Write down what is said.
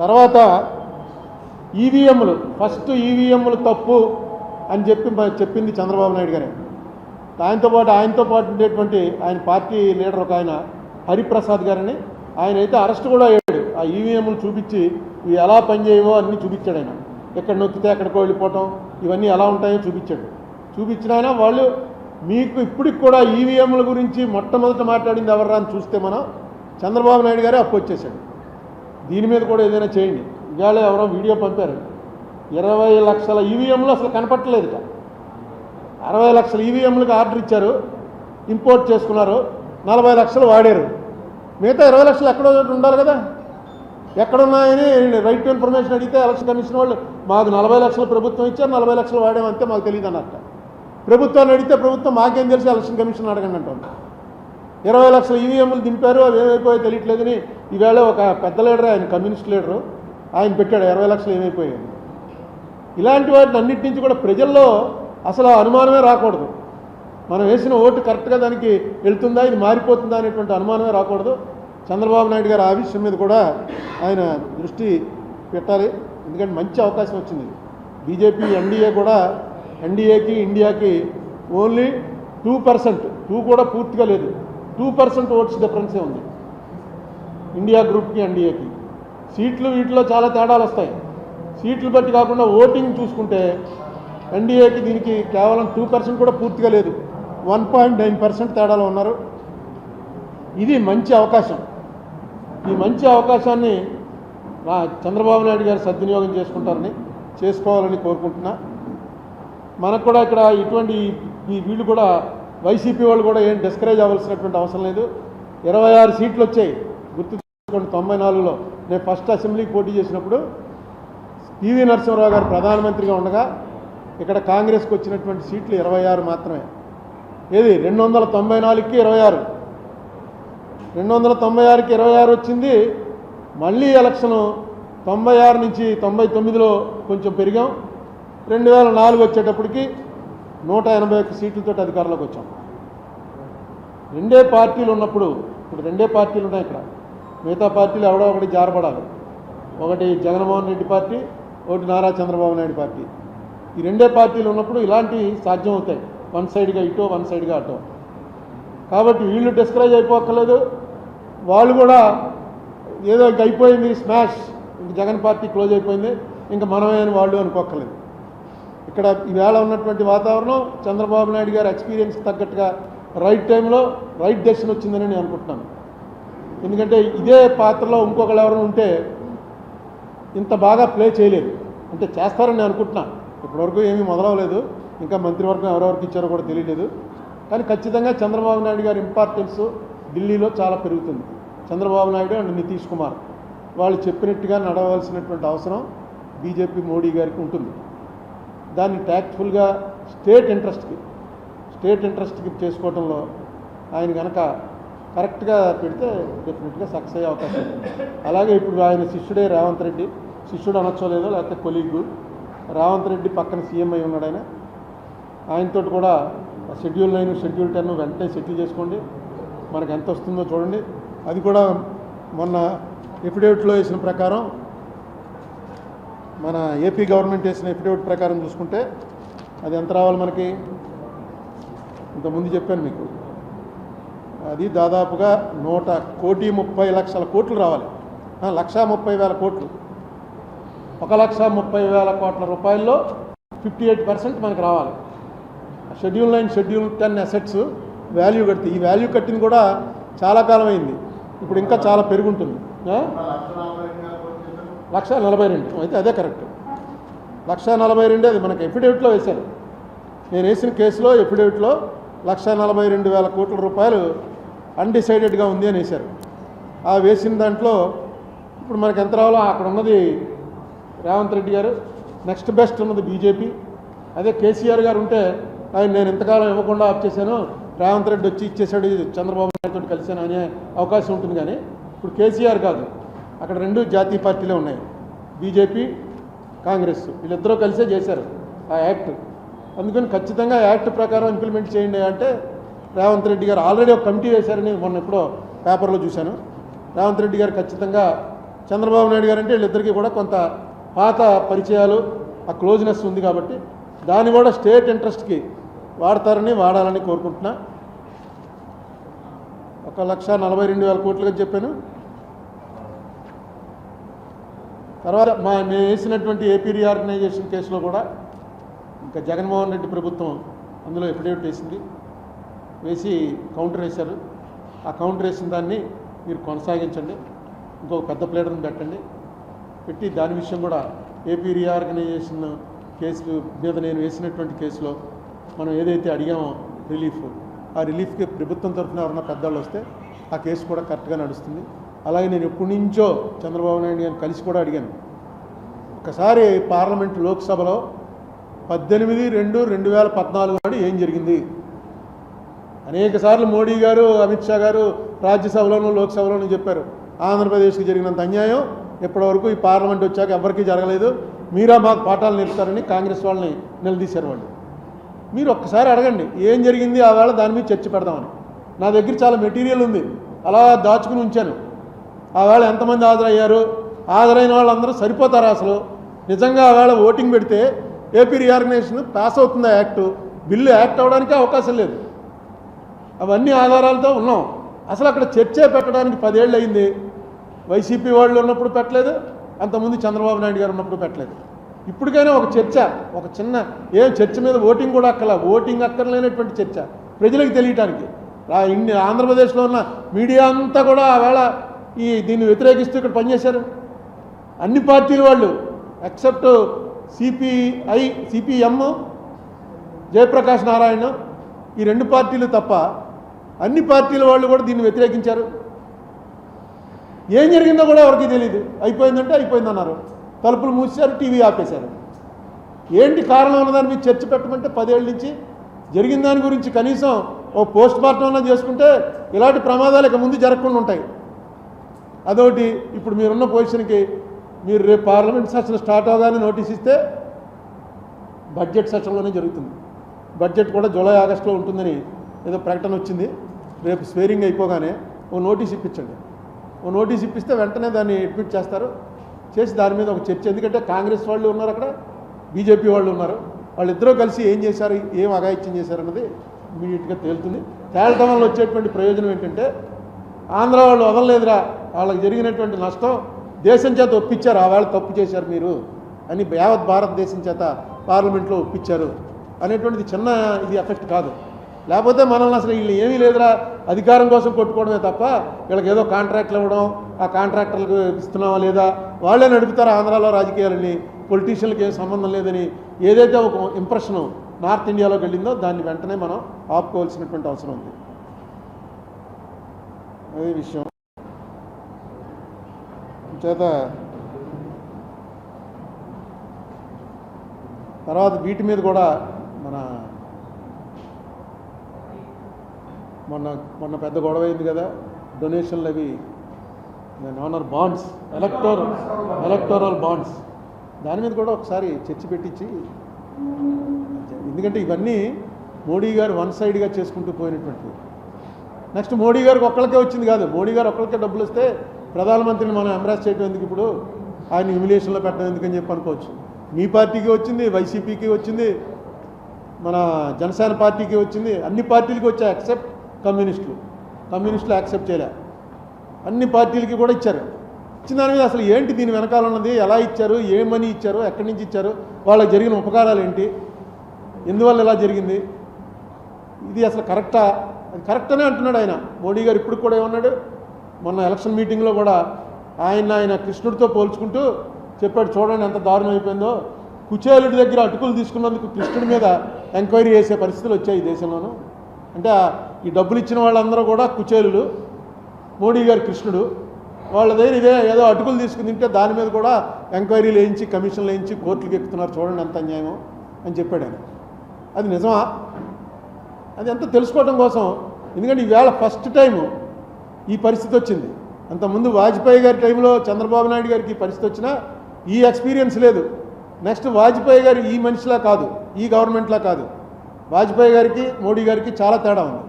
తర్వాత ఈవీఎంలు ఫస్ట్ ఈవీఎంలు తప్పు అని చెప్పి చెప్పింది చంద్రబాబు నాయుడు గారే. ఆయనతో పాటు ఆయనతో పాటు ఉండేటువంటి ఆయన పార్టీ లీడర్ ఒక ఆయన హరిప్రసాద్ గారని. ఆయన అయితే అరెస్ట్ కూడా అయ్యాడు. ఆ ఈవీఎంలు చూపించి ఇవి ఎలా పనిచేయవో అన్నీ చూపించాడు ఆయన. ఎక్కడ నొక్కితే ఎక్కడికో వెళ్ళిపోవటం ఇవన్నీ ఎలా ఉంటాయో చూపించాడు. చూపించిన ఆయన వాళ్ళు మీకు ఇప్పటికి కూడా ఈవీఎంల గురించి మొట్టమొదట మాట్లాడింది ఎవర్రా అని చూస్తే మనం చంద్రబాబు నాయుడు గారే అప్పు వచ్చేసాడు. దీని మీద కూడా ఏదైనా చేయండి. ఇవాళ ఎవరో వీడియో పంపారు. ఇరవై లక్షల ఈవీఎంలు అసలు కనపట్టలేదుట. అరవై లక్షల ఈవీఎంలకు ఆర్డర్ ఇచ్చారు. ఇంపోర్ట్ చేసుకున్నారు. నలభై లక్షలు వాడారు. మిగతా ఇరవై లక్షలు ఎక్కడో ఉండాలి కదా. ఎక్కడున్నాయని రైట్ టు ఇన్ఫర్మేషన్ అడిగితే ఎలక్షన్ కమిషన్ వాళ్ళు మాకు నలభై లక్షలు ప్రభుత్వం ఇచ్చారు నలభై లక్షలు వాడామంతే మాకు తెలియదు అన్నట్ట ప్రభుత్వాన్ని అడిగితే ప్రభుత్వం మాకేం తెలిసి ఎలక్షన్ కమిషన్ అడగండి అంటుంది. ఇరవై లక్షల ఈవీఎంలు దింపారు అవి ఏమైపోయాయో తెలియట్లేదని ఈవేళ ఒక పెద్ద లీడర్ ఆయన కమ్యూనిస్ట్ లీడరు ఆయన పెట్టాడు ఇరవై లక్షలు ఏమైపోయాయి ఇలాంటి వాటిని అన్నిటి నుంచి కూడా ప్రజల్లో అసలు ఆ అనుమానమే రాకూడదు. మనం వేసిన ఓటు కరెక్ట్గా దానికి వెళ్తుందా ఇది మారిపోతుందా అనేటువంటి అనుమానమే రాకూడదు. చంద్రబాబు నాయుడు గారు ఆ విషయం మీద కూడా ఆయన దృష్టి పెట్టాలి. ఎందుకంటే మంచి అవకాశం వచ్చింది. బీజేపీ ఎన్డీఏ కూడా ఎన్డీఏకి ఇండియాకి ఓన్లీ టూ పర్సెంట్ టూ కూడా పూర్తిగా లేదు. టూ పర్సెంట్ ఓట్స్ డిఫరెన్సే ఉంది. ఇండియా గ్రూప్కి ఎన్డీఏకి సీట్లు వీటిలో చాలా తేడాలు వస్తాయి. సీట్లు బట్టి కాకుండా ఓటింగ్ చూసుకుంటే ఎన్డీఏకి దీనికి కేవలం టూ పర్సెంట్ కూడా పూర్తిగా లేదు. వన్ పాయింట్ నైన్ పర్సెంట్ తేడాలో ఉన్నారు. ఇది మంచి అవకాశం. ఈ మంచి అవకాశాన్ని నా చంద్రబాబు నాయుడు గారు సద్వినియోగం చేసుకుంటారని చేసుకోవాలని కోరుకుంటున్నా. మనకు కూడా ఇక్కడ ఇటువంటి ఈ వీళ్ళు కూడా వైసీపీ వాళ్ళు కూడా ఏం డిస్కరేజ్ అవ్వాల్సినటువంటి అవసరం లేదు. ఇరవై ఆరు సీట్లు వచ్చాయి. గుర్తు తొంభై నాలుగులో. నేను ఫస్ట్ అసెంబ్లీకి పోటీ చేసినప్పుడు పివి నరసింహరావు గారు ప్రధానమంత్రిగా ఉండగా ఇక్కడ కాంగ్రెస్కి వచ్చినటువంటి సీట్లు ఇరవై ఆరు మాత్రమే. ఏది? రెండు వందల తొంభై నాలుగుకి ఇరవై ఆరు. రెండు వందల తొంభై ఆరుకి ఇరవై ఆరు వచ్చింది. మళ్ళీ ఎలక్షను తొంభై ఆరు నుంచి తొంభై తొమ్మిదిలో కొంచెం పెరిగాం. రెండు వేల నాలుగు వచ్చేటప్పటికి నూట ఎనభై ఒక్క సీట్లతో అధికారంలోకి వచ్చాం. రెండే పార్టీలు ఉన్నప్పుడు ఇప్పుడు రెండే పార్టీలు ఉన్నాయి ఇక్కడ. మిగతా పార్టీలు ఎవడో ఒకటి జారపడాలి ఒకటి జగన్మోహన్ రెడ్డి పార్టీ ఒకటి నారా చంద్రబాబు నాయుడు పార్టీ. ఈ రెండే పార్టీలు ఉన్నప్పుడు ఇలాంటివి సాధ్యం అవుతాయి. వన్ సైడ్గా ఇటో వన్ సైడ్గా అటో. కాబట్టి వీళ్ళు డిస్కరేజ్ అయిపోక్కర్లేదు. వాళ్ళు కూడా ఏదో ఇంక అయిపోయింది స్మాష్. ఇంక జగన్ పార్టీ క్లోజ్ అయిపోయింది. ఇంకా మనమే అని వాళ్ళు అనుకోక్కర్లేదు. ఇక్కడ ఈవేళ ఉన్నటువంటి వాతావరణం చంద్రబాబు నాయుడు గారి ఎక్స్పీరియన్స్ తగ్గట్టుగా రైట్ టైంలో రైట్ డెసిషన్ వచ్చిందని నేను అనుకుంటున్నాను. ఎందుకంటే ఇదే పాత్రలో ఇంకొకళ్ళు ఎవరైనా ఉంటే ఇంత బాగా ప్లే చేయలేదు. అంటే చేస్తారని నేను అనుకుంటున్నాను ఇప్పటివరకు ఏమీ మొదలవలేదు. ఇంకా మంత్రివర్గం ఎవరెవరికి ఇచ్చారో కూడా తెలియలేదు. కానీ ఖచ్చితంగా చంద్రబాబు నాయుడు గారి ఇంపార్టెన్స్ ఢిల్లీలో చాలా పెరుగుతుంది. చంద్రబాబు నాయుడు అండ్ నితీష్ కుమార్ వాళ్ళు చెప్పినట్టుగా నడవలసినటువంటి అవసరం బీజేపీ మోడీ గారికి ఉంటుంది. దాన్ని ట్యాక్ట్ఫుల్గా స్టేట్ ఇంట్రెస్ట్కి స్టేట్ ఇంట్రెస్ట్కి చేసుకోవడంలో ఆయన కనుక కరెక్ట్గా పెడితే డెఫినెట్గా సక్సెస్ అయ్యే అవకాశం ఉంది. అలాగే ఇప్పుడు ఆయన శిష్యుడే రేవంత్ రెడ్డి. శిష్యుడు అనొచ్చో లేదో లేకపోతే కొలీగు. రేవంత్ రెడ్డి పక్కన సీఎం అయి ఉన్నాడు ఆయన. ఆయనతో కూడా షెడ్యూల్ నైన్ షెడ్యూల్ టెన్ వెంటనే సెటిల్ చేసుకోండి. మనకు ఎంత వస్తుందో చూడండి. అది కూడా మొన్న ఎఫిడేవిట్లో వేసిన ప్రకారం మన ఏపీ గవర్నమెంట్ వేసిన ఎఫిడేవిట్ ప్రకారం చూసుకుంటే అది ఎంత రావాలి మనకి? ఇంతకుముందు చెప్పాను మీకు. అది దాదాపుగా నూట కోటి ముప్పై లక్షల కోట్లు రావాలి. లక్ష లక్షా ముప్పై వేల కోట్లు. ఒక లక్ష ముప్పై వేల కోట్ల రూపాయల్లో ఫిఫ్టీ ఎయిట్ పర్సెంట్ మనకు రావాలి. Schedule nine schedule ten assets value కడితే ఈ వాల్యూ కట్టింది కూడా చాలా కాలం అయింది. ఇప్పుడు ఇంకా చాలా పెరుగుంటుంది. లక్ష నలభై రెండు. అయితే అదే కరెక్ట్. లక్ష నలభై రెండు అది మనకి ఎఫిడేవిట్లో వేశారు. నేను వేసిన కేసులో ఎఫిడేవిట్లో లక్ష నలభై రెండు వేల కోట్ల రూపాయలు అన్డిసైడెడ్గా ఉంది అని వేశారు. ఆ వేసిన దాంట్లో ఇప్పుడు మనకి ఎంత రావాలో అక్కడ ఉన్నది రేవంత్ రెడ్డి గారు నెక్స్ట్ బెస్ట్ ఉన్నది బీజేపీ. అదే కేసీఆర్ గారు ఉంటే ఆయన నేను ఇంతకాలం ఇవ్వకుండా ఆఫ్ చేశాను రేవంత్ రెడ్డి వచ్చి ఇచ్చేసాడు చంద్రబాబు నాయుడుతో కలిశాను అనే అవకాశం ఉంటుంది కానీ ఇప్పుడు కేసీఆర్ కాదు. అక్కడ రెండు జాతీయ పార్టీలే ఉన్నాయి. బీజేపీ కాంగ్రెస్. వీళ్ళిద్దరూ కలిసే చేశారు ఆ యాక్ట్. అందుకని ఖచ్చితంగా యాక్ట్ ప్రకారం ఇంప్లిమెంట్ చేయండి అంటే రేవంత్ రెడ్డి గారు ఆల్రెడీ ఒక కమిటీ వేశారని మొన్న ఎప్పుడో పేపర్లో చూశాను. రేవంత్ రెడ్డి గారు ఖచ్చితంగా చంద్రబాబు నాయుడు గారు అంటే వీళ్ళిద్దరికీ కూడా కొంత పాత పరిచయాలు ఆ క్లోజ్నెస్ ఉంది కాబట్టి దాన్ని కూడా స్టేట్ ఇంట్రెస్ట్కి వాడతారని వాడాలని కోరుకుంటున్నా. ఒక లక్ష నలభై రెండు వేల కోట్లుగా చెప్పాను. తర్వాత మా మేము వేసినటువంటి ఏపీ రీఆర్గనైజేషన్ కేసులో కూడా ఇంకా జగన్మోహన్ రెడ్డి ప్రభుత్వం అందులో ఎఫిడేవిట్ వేసింది. వేసి కౌంటర్ వేశారు. ఆ కౌంటర్ వేసిన దాన్ని మీరు కొనసాగించండి. ఇంకొక పెద్ద ప్లేటర్ని పెట్టండి. పెట్టి దాని విషయం కూడా ఏపీ రీఆర్గనైజేషన్ కేసు మీద నేను వేసినటువంటి కేసులో మనం ఏదైతే అడిగామో రిలీఫ్ ఆ రిలీఫ్కి ప్రభుత్వం తరఫున ఎవరన్నా పెద్దవాళ్ళు వస్తే ఆ కేసు కూడా కరెక్ట్గా నడుస్తుంది. అలాగే నేను ఎప్పటి నుంచో చంద్రబాబు నాయుడు గారిని కలిసి కూడా అడిగాను. ఒకసారి పార్లమెంట్ లోక్సభలో పద్దెనిమిది రెండు రెండు వేల పద్నాలుగు నాడు ఏం జరిగింది? అనేక సార్లు మోడీ గారు అమిత్ షా గారు రాజ్యసభలోనూ లోక్సభలోనూ చెప్పారు. ఆంధ్రప్రదేశ్కి జరిగినంత అన్యాయం ఇప్పటివరకు ఈ పార్లమెంట్ వచ్చాక ఎవరికీ జరగలేదు. మీరా మాకు పాఠాలు నేర్పుతారని కాంగ్రెస్ వాళ్ళని నిలదీశారు వాళ్ళు. మీరు ఒక్కసారి అడగండి ఏం జరిగింది? ఆ వేళ దాని మీద చర్చ పెడదామని. నా దగ్గర చాలా మెటీరియల్ ఉంది. అలా దాచుకుని ఉంచాను. ఆవేళ ఎంతమంది హాజరయ్యారు? హాజరైన వాళ్ళందరూ సరిపోతారు అసలు? నిజంగా ఆవేళ ఓటింగ్ పెడితే ఏపీ రీఆర్గనైజేషన్ పాస్ అవుతుందా యాక్టు? బిల్లు యాక్ట్ అవ్వడానికి అవకాశం లేదు. అవన్నీ ఆధారాలతో ఉన్నాం. అసలు అక్కడ చర్చే పెట్టడానికి పదేళ్ళు అయింది. వైసీపీ వాళ్ళు ఉన్నప్పుడు పెట్టలేదు అంతకుముందు చంద్రబాబు నాయుడు గారు ఉన్నప్పుడు పెట్టలేదు. ఇప్పటికైనా ఒక చర్చ ఒక చిన్న ఏం చర్చ మీద ఓటింగ్ కూడా అక్కల ఓటింగ్ అక్కర్లేనటువంటి చర్చ ప్రజలకు తెలియటానికి. ఇన్ని ఆంధ్రప్రదేశ్లో ఉన్న మీడియా అంతా కూడా ఆ వేళ ఈ దీన్ని వ్యతిరేకిస్తూ ఇక్కడ పనిచేశారు. అన్ని పార్టీల వాళ్ళు except CPI CPM Jayaprakash Narayan ఈ రెండు పార్టీలు తప్ప అన్ని పార్టీల వాళ్ళు కూడా దీన్ని వ్యతిరేకించారు. ఏం జరిగిందో కూడా ఎవరికి తెలియదు అయిపోయిందంటే అయిపోయిందన్నారు. తలుపులు మూసారు టీవీ ఆపేశారు. ఏంటి కారణం ఉన్నదాన్ని మీద చర్చ పెట్టమంటే పదేళ్ళ నుంచి జరిగిన దాని గురించి కనీసం ఓ పోస్ట్ మార్టం చేసుకుంటే ఇలాంటి ప్రమాదాలు ఇక ముందు జరగకుండా ఉంటాయి. అదొకటి ఇప్పుడు మీరున్న పొజిషన్కి మీరు రేపు పార్లమెంట్ సెషన్ స్టార్ట్ అవగానే నోటీస్ ఇస్తే బడ్జెట్ సెషన్లోనే జరుగుతుంది. బడ్జెట్ కూడా జూలై ఆగస్టులో ఉంటుందని ఏదో ప్రకటన వచ్చింది. రేపు స్వేరింగ్ అయిపోగానే ఓ నోటీస్ ఇప్పించండి. ఓ నోటీస్ ఇప్పిస్తే వెంటనే దాన్ని అడ్మిట్ చేస్తారు. చేసి దాని మీద ఒక చర్చ. ఎందుకంటే కాంగ్రెస్ వాళ్ళు ఉన్నారు అక్కడ బీజేపీ వాళ్ళు ఉన్నారు. వాళ్ళిద్దరూ కలిసి ఏం చేశారు ఏం అఘాయిత్యం చేశారన్నది ఇమీడియట్గా తేలుతుంది. తేలటం వల్ల వచ్చేటువంటి ప్రయోజనం ఏంటంటే ఆంధ్ర వాళ్ళు వదలలేదురా వాళ్ళకి జరిగినటువంటి నష్టం దేశం చేత ఒప్పించారు ఆ వేళ తప్పు చేశారు మీరు అని యావత్ భారతదేశం చేత పార్లమెంట్లో ఒప్పించారు అనేటువంటిది చిన్న ఇది ఎఫెక్ట్ కాదు. లేకపోతే మనల్ని అసలు వీళ్ళు ఏమీ లేదురా అధికారం కోసం కొట్టుకోవడమే తప్ప వీళ్ళకి ఏదో కాంట్రాక్ట్లు ఇవ్వడం ఆ కాంట్రాక్టర్లకు ఇస్తున్నావా లేదా వాళ్ళే నడుపుతారు ఆంధ్రాలో రాజకీయాలని పొలిటీషియన్లకు ఏం సంబంధం లేదని ఏదైతే ఒక ఇంప్రెషన్ నార్త్ ఇండియాలోకి వెళ్ళిందో దాన్ని వెంటనే మనం ఆపుకోవాల్సినటువంటి అవసరం ఉంది. అదే విషయం. చేత తర్వాత వీటి మీద కూడా మన మొన్న మొన్న పెద్ద గొడవ అయింది కదా డొనేషన్లు అవి honour bonds elector electoral bonds దాని మీద కూడా ఒకసారి చర్చ పెట్టించి ఎందుకంటే ఇవన్నీ మోడీ గారు వన్ సైడ్గా చేసుకుంటూ పోయినటువంటివి. నెక్స్ట్ మోడీ గారికి ఒక్కళ్ళకే వచ్చింది కాదు. మోడీ గారు ఒక్కళ్ళకే డబ్బులు వస్తే ప్రధానమంత్రిని మనం ఎంబ్రాస్ చేయటం ఎందుకు ఇప్పుడు? ఆయన హ్యూమిలేషన్లో పెట్టడం ఎందుకని చెప్పి అనుకోవచ్చు. మీ పార్టీకి వచ్చింది వైసీపీకి వచ్చింది మన జనసేన పార్టీకి వచ్చింది అన్ని పార్టీలకి వచ్చాయి యాక్సెప్ట్ కమ్యూనిస్టులు. కమ్యూనిస్టులు యాక్సెప్ట్ చేయలే. అన్ని పార్టీలకి కూడా ఇచ్చారు. ఇచ్చిన దాని మీద అసలు ఏంటి దీని వెనకాల ఉన్నది? ఎలా ఇచ్చారు? ఏ మనీ ఇచ్చారు? ఎక్కడి నుంచి ఇచ్చారు? వాళ్ళకి జరిగిన ఉపకారాలు ఏంటి? ఎందువల్ల ఇలా జరిగింది? ఇది అసలు కరెక్టా అది కరెక్ట్ అనే అంటున్నాడు ఆయన. మోడీ గారు ఇప్పుడు కూడా ఏమన్నాడు? మొన్న ఎలక్షన్ మీటింగ్లో కూడా ఆయన ఆయన కృష్ణుడితో పోల్చుకుంటూ చెప్పాడు చూడండి ఎంత దారుణం అయిపోయిందో. కుచేలుడి దగ్గర అటుకులు తీసుకున్నందుకు కృష్ణుడి మీద ఎంక్వైరీ చేసే పరిస్థితులు వచ్చాయి ఈ దేశంలోనూ. అంటే ఈ డబ్బులు ఇచ్చిన వాళ్ళందరూ కూడా కుచేలుడు మోడీ గారు కృష్ణుడు. వాళ్ళ దగ్గర ఇదే ఏదో అటుకులు తీసుకుని తింటే దాని మీద కూడా ఎంక్వైరీలు వేయించి కమిషన్లు వేయించి కోర్టులకు ఎక్కుతున్నారు. చూడండి ఎంత అన్యాయమో అని చెప్పాడు ఆయన. అది నిజమా? అది ఎంత తెలుసుకోవడం కోసం? ఎందుకంటే ఈవేళ ఫస్ట్ టైము ఈ పరిస్థితి వచ్చింది. అంతకుముందు వాజ్పేయి గారి టైంలో చంద్రబాబు నాయుడు గారికి పరిస్థితి వచ్చినా ఈ ఎక్స్పీరియన్స్ లేదు. నెక్స్ట్ వాజ్పేయి గారు ఈ మనిషిలా కాదు ఈ గవర్నమెంట్లా కాదు. వాజ్పేయి గారికి మోడీ గారికి చాలా తేడా ఉంది.